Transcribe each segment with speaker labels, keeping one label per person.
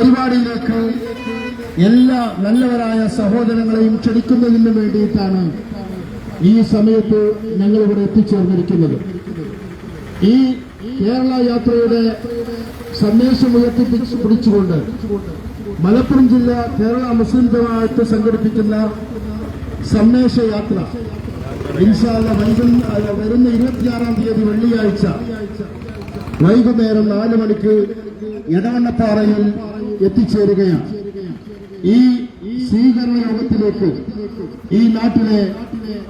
Speaker 1: പരിപാടിയിലേക്ക് എല്ലാ നല്ലവരായ സഹോദരങ്ങളെയും ക്ഷണിക്കുന്നതിന് വേണ്ടിയിട്ടാണ് ഈ സമയത്ത് ഞങ്ങളിവിടെ എത്തിച്ചേർന്നിരിക്കുന്നത്. ഈ കേരള യാത്രയുടെ സന്ദേശം ഉയർത്തിപ്പിടിച്ച് പിടിച്ചുകൊണ്ട് മലപ്പുറം ജില്ല കേരള മുസ്ലിം ജമാഅത്ത് സംഘടിപ്പിക്കുന്ന ഇൻഷാല്ല വൈകുന്ന വരുന്ന ഇരുപത്തിയാറാം തീയതി വെള്ളിയാഴ്ച വൈകുന്നേരം നാല് മണിക്ക് എടവണ്ണപ്പാറയിൽ എത്തിച്ചേരുകയാണ്. ഈ സ്വീകരണ യോഗത്തിലേക്ക് ഈ നാട്ടിലെ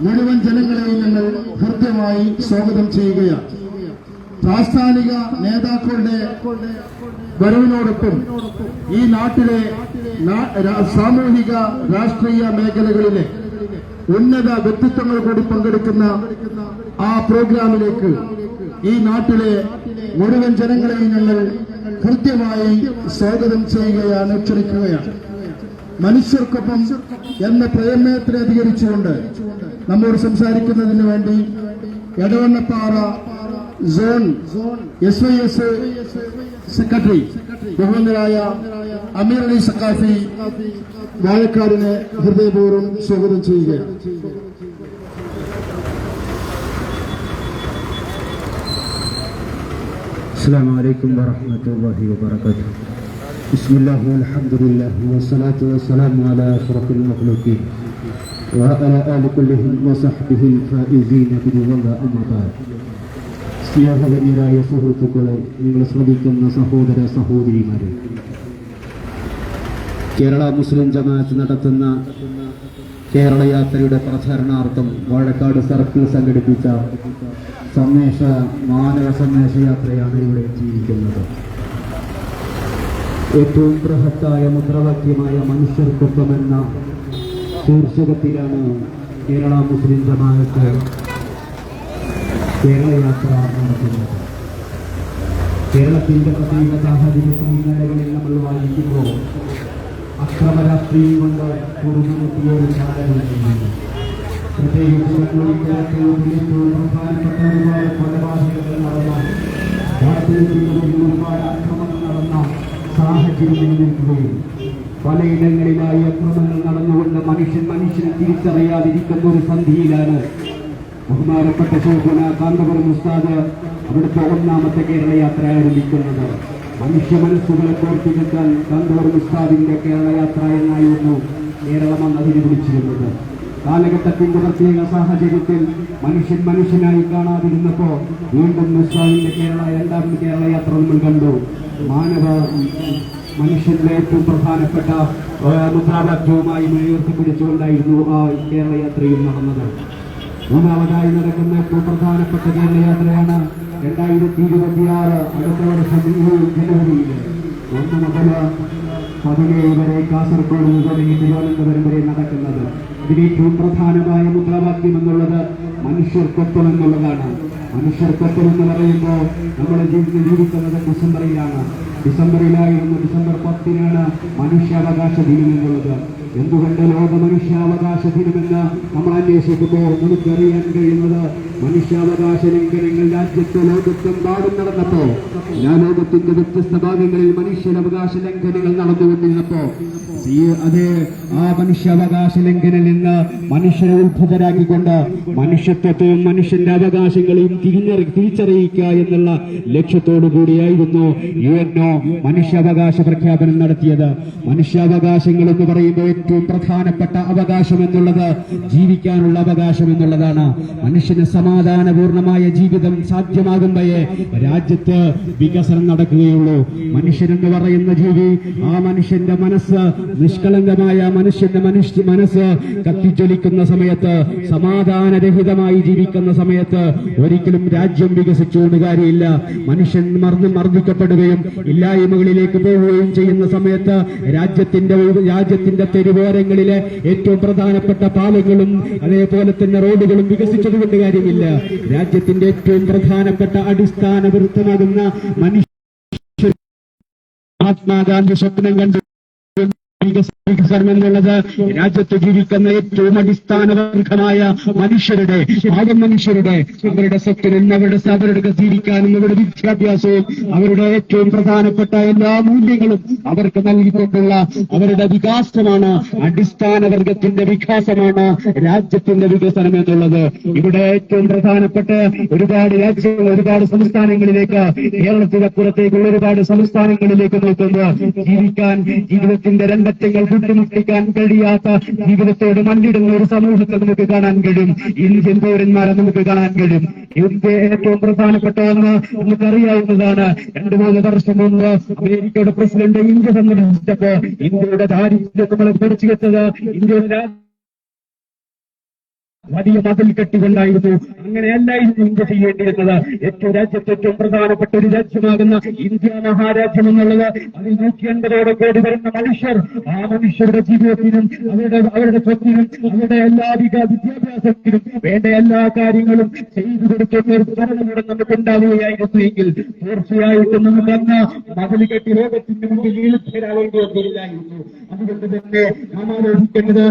Speaker 1: മുഴുവൻ ജനങ്ങളെയും ഞങ്ങൾ ഹൃദ്യമായി സ്വാഗതം ചെയ്യുകയാണ്. പ്രാസ്ഥാനിക നേതാക്കളുടെ വരവിനോടൊപ്പം ഈ നാട്ടിലെ സാമൂഹിക രാഷ്ട്രീയ മേഖലകളിലെ ഉന്നത വ്യക്തിത്വങ്ങൾ കൂടി പങ്കെടുക്കുന്ന ആ പ്രോഗ്രാമിലേക്ക് ഈ നാട്ടിലെ മുഴുവൻ ജനങ്ങളെയും ഞങ്ങൾ കൃത്യമായി സ്വാഗതം ചെയ്യുകയാണ് ക്ഷണിക്കുകയാണ് മനുഷ്യർക്കൊപ്പം എന്ന പ്രേമയത്തിനെ അധികരിച്ചുകൊണ്ട് നമ്മോട് സംസാരിക്കുന്നതിന് വേണ്ടി Edavannappara zone S Y S secretary ബഹുമാനരായ അമീർ അലി സക്കാഫി വാഴക്കാടിനെ ഹൃദയപൂർവം സ്വാഗതം ചെയ്യുകയാണ്.
Speaker 2: السلام عليكم ورحمة الله وبركاته بسم الله والحمد لله والصلاة والسلام على أشرف المخلوقين وعلى آل كلهم وصحبه الفائزين برضا أما بعد സ്നേഹവന്യരായ സുഹൃത്തുക്കളെ നിങ്ങൾ ശ്രദ്ധിക്കുന്ന സഹോദര സഹോദരിമാരെ കേരള മുസ്ലിം ജമാഅത്ത് നടത്തുന്ന കേരള യാത്രയുടെ പ്രചരണാർത്ഥം വാഴക്കാട് സർക്കിൾ സംഘടിപ്പിച്ച സന്ദേശ മാനവ സന്ദേശ യാത്രയാണ് ഇവിടെ എത്തിയിരിക്കുന്നത്. ഏറ്റവും ബൃഹത്തായ മുദ്രാവാക്യമായ മനുഷ്യർക്കൊപ്പമെന്ന ശീർഷകത്തിലാണ് കേരള മുസ്ലിം ജമാഅത്ത് കേരളയാത്ര നടത്തുന്നത്. കേരളത്തിന്റെ പ്രത്യേക സാഹചര്യത്തിൽ നമ്മൾ വായിക്കുമ്പോൾ നടന്ന സാഹചര്യം പലയിടങ്ങളിലായി അക്രമങ്ങൾ നടന്നുകൊണ്ട് മനുഷ്യൻ മനുഷ്യനെ തിരിച്ചറിയാതിരിക്കുന്ന ഒരു സന്ധിയിലാണ് ബഹുമാനപ്പെട്ട ശോഭന കാന്തപുരം ഉസ്താദ് അവിടുത്തെ ഒന്നാമത്തെ കേരള യാത്ര ആരംഭിക്കുന്നത്. മനുഷ്യ മനസ്സുകളെ കോർത്തിരിക്കാൻ കാന്തപുരം ഉസ്താദിന്റെ കേരളയാത്ര എന്നായിരുന്നു കേരളം അന്ന് വിളിച്ചിരുന്നത് കാലഘട്ടത്തിന്റെ പ്രത്യേക സാഹചര്യത്തിൽ മനുഷ്യൻ മനുഷ്യനായി കാണാതിരുന്നപ്പോ വീണ്ടും ഉസ്താദിന്റെ കേരള രണ്ടാം കേരള യാത്ര നമ്മൾ കണ്ടു. മാനവ മനുഷ്യന്റെ ഏറ്റവും പ്രധാനപ്പെട്ട മുദ്രാവാക്യവുമായി ഉയർത്തിപ്പിടിച്ചുകൊണ്ടായിരുന്നു ആ കേരളയാത്രയും നടന്നത്. മൂന്നാമതായി നടക്കുന്ന ഏറ്റവും പ്രധാനപ്പെട്ട കേരളയാത്രയാണ് രണ്ടായിരത്തി ഇരുപത്തിയാറ് അടുത്ത വർഷം ജനുവരിയിൽ ഒന്ന് മുതൽ പതിനേഴ് വരെ കാസർഗോഡ് തുടങ്ങി തിരുവനന്തപുരം വരെ നടക്കുന്നത്. ഇതിൽ ഏറ്റവും പ്രധാനമായ മുദ്രാവാക്യം എന്നുള്ളത് മനുഷ്യർക്കൊപ്പം എന്നുള്ളതാണ്. മനുഷ്യർക്കൊപ്പം എന്ന് പറയുമ്പോൾ നമ്മുടെ ജീവിതം ജീവിക്കുന്നത് ഡിസംബറിലാണ്. ഡിസംബറിലായിരുന്നു ഡിസംബർ പത്തിനാണ് മനുഷ്യാവകാശ ദിനം എന്നുള്ളത്. എന്തുകൊണ്ട് ലോക മനുഷ്യാവകാശ ദിനമെന്ന് നമ്മൾ അന്വേഷിക്കുമ്പോൾ നമുക്കറിയാൻ കഴിയുന്നത് മനുഷ്യാവകാശ ലംഘനങ്ങൾ രാജ്യത്ത് ലോകത്തെമ്പാടും നടന്നപ്പോ എല്ലാ ലോകത്തിന്റെ വ്യത്യസ്ത ഭാഗങ്ങളിൽ മനുഷ്യാവകാശ ലംഘനങ്ങൾ നടന്നുകൊണ്ടിരുന്നപ്പോ അതേ ആ മനുഷ്യാവകാശ ലംഘനം നിന്ന് മനുഷ്യരെ ഉത്ഭുതരാക്കിക്കൊണ്ട് മനുഷ്യത്വത്തെയും മനുഷ്യന്റെ അവകാശങ്ങളെയും തിരിഞ്ഞറി തിരിച്ചറിയിക്കുക എന്നുള്ള ലക്ഷ്യത്തോടു കൂടിയായിരുന്നു യു എൻഒ മനുഷ്യാവകാശ പ്രഖ്യാപനം നടത്തിയത്. മനുഷ്യാവകാശങ്ങൾ എന്ന് പറയുമ്പോൾ ഏറ്റവും പ്രധാനപ്പെട്ട അവകാശം എന്നുള്ളത് ജീവിക്കാനുള്ള അവകാശം എന്നുള്ളതാണ്. മനുഷ്യന് സമാധാനപൂർണമായ ജീവിതം സാധ്യമാകുമ്പോഴേ രാജ്യത്ത് വികസനം നടക്കുകയുള്ളൂ. മനുഷ്യൻ എന്ന് പറയുന്ന ജീവി ആ മനുഷ്യന്റെ മനസ്സ് നിഷ്കളങ്കമായ മനുഷ്യന്റെ മനുഷ്യ മനസ്സ് കത്തിജ്വലിക്കുന്ന സമയത്ത് സമാധാനരഹിതമായി ജീവിക്കുന്ന സമയത്ത് ഒരിക്കലും രാജ്യം വികസിച്ചുകൊണ്ട് കാര്യമില്ല. മനുഷ്യൻ മർദ്ദം മർദ്ദിക്കപ്പെടുകയും ഇല്ലായ്മകളിലേക്ക് പോവുകയും ചെയ്യുന്ന സമയത്ത് രാജ്യത്തിന്റെ രാജ്യത്തിന്റെ തെരുവോരങ്ങളിലെ ഏറ്റവും പ്രധാനപ്പെട്ട പാലങ്ങളും അതേപോലെ തന്നെ റോഡുകളും വികസിച്ചതുകൊണ്ട് കാര്യമില്ല. രാജ്യത്തിന്റെ ഏറ്റവും പ്രധാനപ്പെട്ട അടിസ്ഥാന വൃത്തമാകുന്ന മനുഷ്യ മഹാത്മാഗാന്ധി സ്വപ്നം കണ്ടു. വികസനം എന്നുള്ളത് രാജ്യത്ത് ജീവിക്കുന്ന ഏറ്റവും അടിസ്ഥാനവർഗമായ മനുഷ്യരുടെ ആദ്യ മനുഷ്യരുടെ അവരുടെ സ്വത്തിനും അവരുടെ അവരുടെ ജീവിക്കാനും അവരുടെ വിദ്യാഭ്യാസവും അവരുടെ ഏറ്റവും പ്രധാനപ്പെട്ട എല്ലാ മൂല്യങ്ങളും അവർക്ക് നൽകിക്കൊണ്ടുള്ള അവരുടെ വികാസമാണ് അടിസ്ഥാനവർഗത്തിന്റെ വികാസമാണ് രാജ്യത്തിന്റെ വികസനം എന്നുള്ളത്. ഇവിടെ ഏറ്റവും പ്രധാനപ്പെട്ട ഒരുപാട് രാജ്യങ്ങൾ ഒരുപാട് സംസ്ഥാനങ്ങളിലേക്ക് കേരളത്തിനപ്പുറത്തേക്കുള്ള ഒരുപാട് സംസ്ഥാനങ്ങളിലേക്ക് നോക്കുന്നത് ജീവിക്കാൻ ജീവിതത്തിന്റെ രംഗറ്റങ്ങൾ കൂട്ടിമുട്ടിക്കാൻ കഴിയാത്ത ജീവിതത്തോട് മല്ലിടുന്ന ഒരു സമൂഹത്തെ നമുക്ക് കാണാൻ കഴിയും. ഇന്ത്യൻ പൗരന്മാരെ നമുക്ക് കാണാൻ കഴിയും. ഇന്ത്യ ഏറ്റവും പ്രധാനപ്പെട്ട ഒന്ന് നമുക്കറിയാവുന്നതാണ്. രണ്ടു മൂന്ന് വർഷം മുമ്പ് അമേരിക്കയുടെ പ്രസിഡന്റ് ഇന്ത്യ സന്ദർശിച്ചപ്പോ ഇന്ത്യയുടെ ദാരിദ്ര്യത്തെ വെച്ചത് ഇന്ത്യയുടെ വലിയ മതിൽ കെട്ടിക്കൊണ്ടായിരുന്നു അങ്ങനെയല്ലായിരുന്നു ഇന്ത്യ ചെയ്യേണ്ടിയിരുന്നത്. ഏറ്റവും രാജ്യത്ത് ഏറ്റവും പ്രധാനപ്പെട്ട ഒരു രാജ്യമാകുന്ന ഇന്ത്യ മഹാരാജ്യം എന്നുള്ളത് അതിൽ നൂറ്റി അൻപതോടെ കോടി വരുന്ന മനുഷ്യർ. ആ മനുഷ്യരുടെ ജീവിതത്തിനും അവരുടെ അവരുടെ സ്വത്തിനും അവരുടെ എല്ലാ വിദ്യാഭ്യാസത്തിനും വേണ്ട എല്ലാ കാര്യങ്ങളും ചെയ്തു കൊടുക്കുന്ന ഒരു ഭരണകൂടം നമുക്ക് ഉണ്ടാവുകയായിരുന്നു എങ്കിൽ തീർച്ചയായിട്ടും നമുക്ക് അന്ന് മതിൽ കെട്ടി ലോകത്തിന്റെ മുമ്പിൽ വീഴ്ചരാവേണ്ടി വന്നില്ലായിരുന്നു അതുകൊണ്ട് തന്നെ നാം ആലോചിക്കേണ്ടത്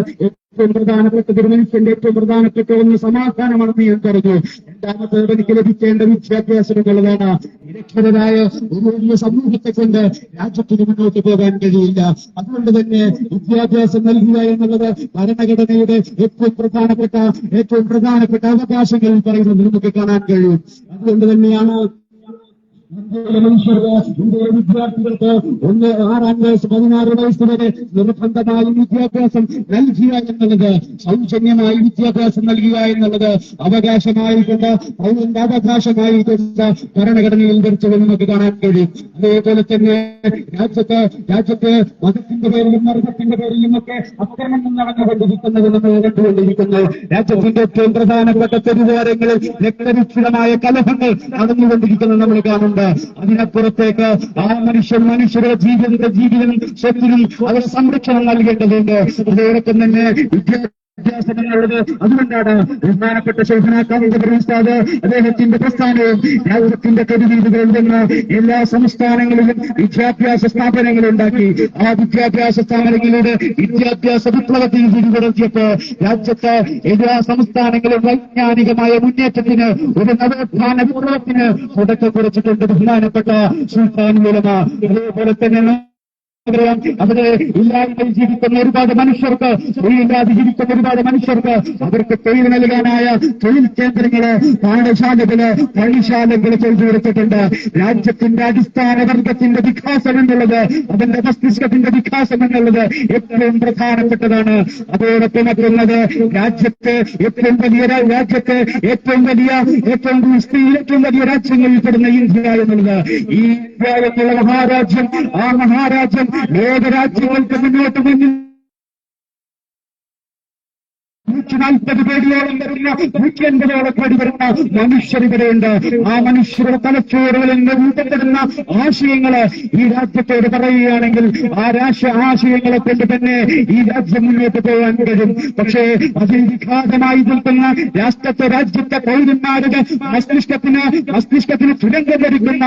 Speaker 2: ഏറ്റവും പ്രധാനപ്പെട്ട തിരുമനുഷ്യന്റെ ഏറ്റവും പ്രധാനപ്പെട്ട ഒന്ന് സമാധാനമാണെന്ന് ഞാൻ പറഞ്ഞു. രണ്ടാമത്തേത് എനിക്ക് ലഭിക്കേണ്ട വിദ്യാഭ്യാസം എന്നുള്ളതാണ് നിരക്ഷരരായ ഒരു വലിയ സമൂഹത്തെ കൊണ്ട് രാജ്യത്തിന് മുന്നോട്ട് പോകാൻ കഴിയില്ല. അതുകൊണ്ട് തന്നെ വിദ്യാഭ്യാസം നൽകുക എന്നുള്ളത് ഭരണഘടനയുടെ ഏറ്റവും പ്രധാനപ്പെട്ട ഏറ്റവും പ്രധാനപ്പെട്ട അവകാശങ്ങളിൽ പറയുന്നത് നമുക്ക് കാണാൻ കഴിയും. അതുകൊണ്ട് തന്നെയാണ് മനുഷ്യർക്ക് വിദ്യാർത്ഥികൾക്ക് ഒന്ന് ആറാം വയസ്സ് പതിനാറ് വയസ്സ് വരെ നിർബന്ധമായി വിദ്യാഭ്യാസം നൽകുക എന്നുള്ളത് സൗജന്യമായി വിദ്യാഭ്യാസം നൽകുക എന്നുള്ളത് അവകാശമായി കൊണ്ട് പൗരന്റെ അവകാശമായി കൊണ്ട് ഭരണഘടനയിൽ ധരിച്ചത് നമുക്ക് കാണാൻ കഴിയും. അതേപോലെ തന്നെ രാജ്യത്ത് രാജ്യത്ത് മതത്തിന്റെ പേരിലും മർദ്ദത്തിന്റെ പേരിലും ഒക്കെ അക്രമങ്ങൾ നടന്നുകൊണ്ടിരിക്കുന്നത് നമ്മൾ കണ്ടുകൊണ്ടിരിക്കുന്നു. രാജ്യത്തിന്റെ ഏറ്റവും പ്രധാനപ്പെട്ട തെരുവോരങ്ങളിൽ രക്തരക്ഷിതമായ കലഹങ്ങൾ നടന്നുകൊണ്ടിരിക്കുന്നത് നമ്മൾ കാണുന്നുണ്ട് അതിനപ്പുറത്തേക്ക് ആ മനുഷ്യൻ മനുഷ്യരുടെ ജീവിതത്തിന്റെ ജീവിതം സ്വത്തിനും അവർ സംരക്ഷണം നൽകേണ്ടതുണ്ട്. അതോടൊപ്പം തന്നെ വിദ്യാഭ്യാസം വിദ്യാഭ്യാസം അതുകൊണ്ടാണ് ബഹുമാനപ്പെട്ട ശോഭനാക്കാവിന്റെ ഉസ്താദ് അദ്ദേഹത്തിന്റെ പ്രസ്ഥാനവും രാജ്യത്തിന്റെ തെരുവീതികളിൽ നിന്ന് എല്ലാ സംസ്ഥാനങ്ങളിലും വിദ്യാഭ്യാസ സ്ഥാപനങ്ങൾ ഉണ്ടാക്കി. ആ വിദ്യാഭ്യാസ സ്ഥാപനങ്ങളുടെ വിദ്യാഭ്യാസ വിപ്ലവത്തിൽ പിടിപെടുത്തിയപ്പോ രാജ്യത്തെ എല്ലാ സംസ്ഥാനങ്ങളിലും വൈജ്ഞാനികമായ മുന്നേറ്റത്തിന് ഒരു നവോത്ഥാന വിപ്ലവത്തിന് തുടക്കം കുറിച്ചിട്ടുണ്ട് ബഹുമാനപ്പെട്ട സുൽത്താൻ മൂലമ അതേപോലെ തന്നെ അവിടെ ഇല്ലായ്മയിൽ ജീവിക്കുന്ന ഒരുപാട് മനുഷ്യർക്ക് തൊഴിലില്ലാതെ ജീവിക്കുന്ന ഒരുപാട് മനുഷ്യർക്ക് അവർക്ക് തൊഴിൽ നൽകാനായ തൊഴിൽ കേന്ദ്രങ്ങൾ പാഠശാലകൾ പണിശാലകൾ ചെയ്തു കൊടുത്തിട്ടുണ്ട് രാജ്യത്തിന്റെ അടിസ്ഥാന വർഗത്തിന്റെ വികാസം എന്നുള്ളത് അതിന്റെ മസ്തിഷ്കത്തിന്റെ വികാസം എന്നുള്ളത് ഏറ്റവും പ്രധാനപ്പെട്ടതാണ്. അതോടൊപ്പം മറ്റുള്ളത് രാജ്യത്ത് ഏറ്റവും വലിയ രാജ്യത്തെ ഏറ്റവും വലിയ ഏറ്റവും സ്ത്രീ ഏറ്റവും വലിയ രാജ്യങ്ങളിൽ പെടുന്ന ഇന്ത്യ എന്നുള്ളത്. ഈ ഇന്ത്യ എന്നുള്ള മഹാരാജ്യം ആ മഹാരാജ്യം ലോകരാജ്യങ്ങൾക്ക് മുന്നോട്ട് മുന്നിൽ നൂറ്റി നാൽപ്പത് പേരിലോളം വരുന്ന നൂറ്റി അൻപതോളം വരുന്ന മനുഷ്യർ ഇവിടെയുണ്ട്. ആ മനുഷ്യരുടെ തലച്ചോറുകളിൽ നിന്ന് രൂപപ്പെടുന്ന ആശയങ്ങൾ ഈ രാജ്യത്തോട് പറയുകയാണെങ്കിൽ ആ രാഷ്ട്ര ആശയങ്ങളെ കൊണ്ട് തന്നെ ഈ രാജ്യം മുന്നോട്ട് പോകാൻ കഴിയും. പക്ഷേ അതിൽ വിഘാതമായി നിൽക്കുന്ന രാഷ്ട്രത്തെ രാജ്യത്തെ പൗരന്മാരുടെ മസ്തിഷ്കത്തിന് മസ്തിഷ്കത്തിന് തുരങ്കം ലഭിക്കുന്ന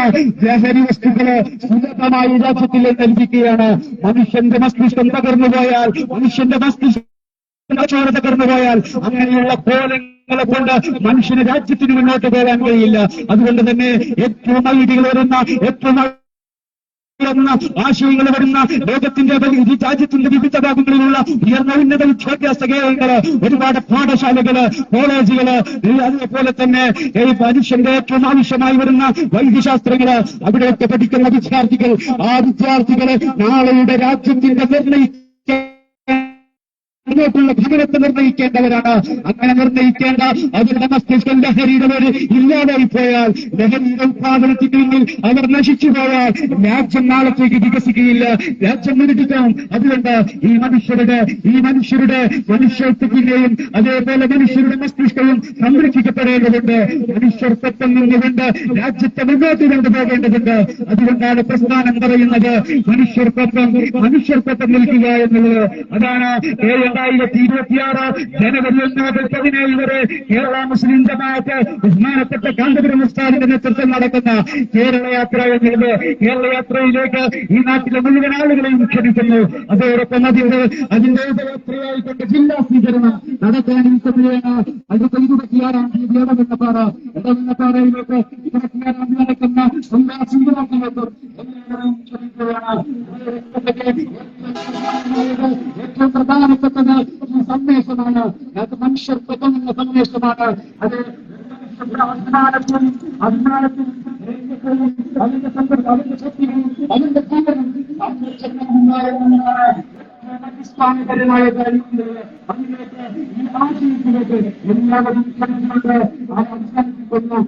Speaker 2: ലഹരി വസ്തുക്കൾ സുലഭമായി രാജ്യത്തിൽ നൽകിക്കുകയാണ് മനുഷ്യന്റെ മസ്തിഷ്കം തകർന്നു പോയാൽ മനുഷ്യന്റെ മസ്തിഷ്കം ചോര തകർന്നു പോയാൽ അങ്ങനെയുള്ള കോലങ്ങളെ കൊണ്ട് മനുഷ്യന് രാജ്യത്തിന് മുന്നോട്ട് പോകാൻ കഴിയില്ല. അതുകൊണ്ട് തന്നെ ഏറ്റവും നൈതികൾ വരുന്ന ഏറ്റവും ആശയങ്ങൾ വരുന്ന ലോകത്തിന്റെ രാജ്യത്തിന്റെ വിവിധ ഭാഗങ്ങളിലുള്ള ഉയർന്ന ഉന്നത വിദ്യാഭ്യാസ കേന്ദ്രങ്ങൾ ഒരുപാട് പാഠശാലകൾ കോളേജുകൾ അതേപോലെ തന്നെ ഈ മനുഷ്യന്റെ ഏറ്റവും ആവശ്യമായി വരുന്ന വൈദ്യശാസ്ത്രങ്ങൾ. അവിടെയൊക്കെ പഠിക്കുന്ന വിദ്യാർത്ഥികൾ ആ വിദ്യാർത്ഥികളെ നാളെയുടെ രാജ്യത്തിന്റെ നിർണയിക്ക മുന്നോട്ടുള്ള ഭവനത്തെ നിർണയിക്കേണ്ടവരാണ് അങ്ങനെ നിർണയിക്കേണ്ട അവരുടെ മസ്തിഷ്ക ലഹരിയുടെ ഇല്ലാതായി പോയാൽ ലഹരിയുടെ ഉത്പാദനത്തിന് മുന്നിൽ അവർ നശിച്ചു പോയാൽ രാജ്യം നാളത്തേക്ക് വികസിക്കുകയില്ല. രാജ്യം നിരടിക്കണം അതുകൊണ്ട് ഈ മനുഷ്യരുടെ ഈ മനുഷ്യരുടെ മനുഷ്യത്വത്തിന്റെയും അതേപോലെ മനുഷ്യരുടെ മസ്തിഷ്കവും സംരക്ഷിക്കപ്പെടേണ്ടതുണ്ട്. മനുഷ്യർക്കൊപ്പം നിന്നുകൊണ്ട് രാജ്യത്തെ മുന്നോട്ട് കൊണ്ടുപോകേണ്ടതുണ്ട്. അതുകൊണ്ടാണ് പ്രസ്ഥാനം പറയുന്നത് മനുഷ്യർക്കൊപ്പം മനുഷ്യർക്കൊപ്പം നിൽക്കുക എന്നുള്ളത്. അതാണ് ഏഴായി രണ്ടായിരത്തി ഇരുപത്തിയാറ് ജനുവരി ഒന്ന് മുതൽ പതിനേഴ് വരെ കേരള മുസ്ലിം ജമാഅത്ത് ഉസ്മാനപ്പെട്ട കാന്തപുരം ഉസ്താദിന്റെ നേതൃത്വം നടക്കുന്ന കേരള യാത്ര എന്നുള്ളത് കേരള യാത്രയിലേക്ക് ഈ നാട്ടിലെ മുഴുവൻ ആളുകളെയും ക്ഷണിക്കുന്നു. അതോടൊപ്പം അതിന്റെ അതിന്റെ ഉപയാത്രയായിക്കൊണ്ട് ജില്ലാ സ്വീകരണം നടക്കാനിരിക്കുകയാണ് അടുത്ത ഇരുപത്തിയാറാം തീയതി ഇടവെണ്ണപ്പാറ ഇടവെണ്ണപ്പാറയിലേക്ക് ഇരുപത്തിയാറാം തീയതി നടക്കുന്ന എല്ലാവരെയും ക്ഷണിക്കുകയാണ്. ഏറ്റവും പ്രധാനപ്പെട്ടത് സന്ദേശമാണ്. അത് മനുഷ്യർക്കൊപ്പം എന്ന സന്ദേശമാണ്. അത് അഭിമാനത്തിനും അഭിമാനത്തിനും അതിന്റെ സന്ദർഭം അതിന്റെ ശക്തിയും അതിന്റെ ജീവനും സംരക്ഷണമുണ്ടാകുന്നതാണ് അടിസ്ഥാനപരമായ കാര്യങ്ങൾ അതിലേക്ക് ഈ ആശയത്തിലേക്ക് എല്ലാവരും ക്ഷണിച്ചുകൊണ്ട് ആ അവസാനിപ്പിക്കുന്നു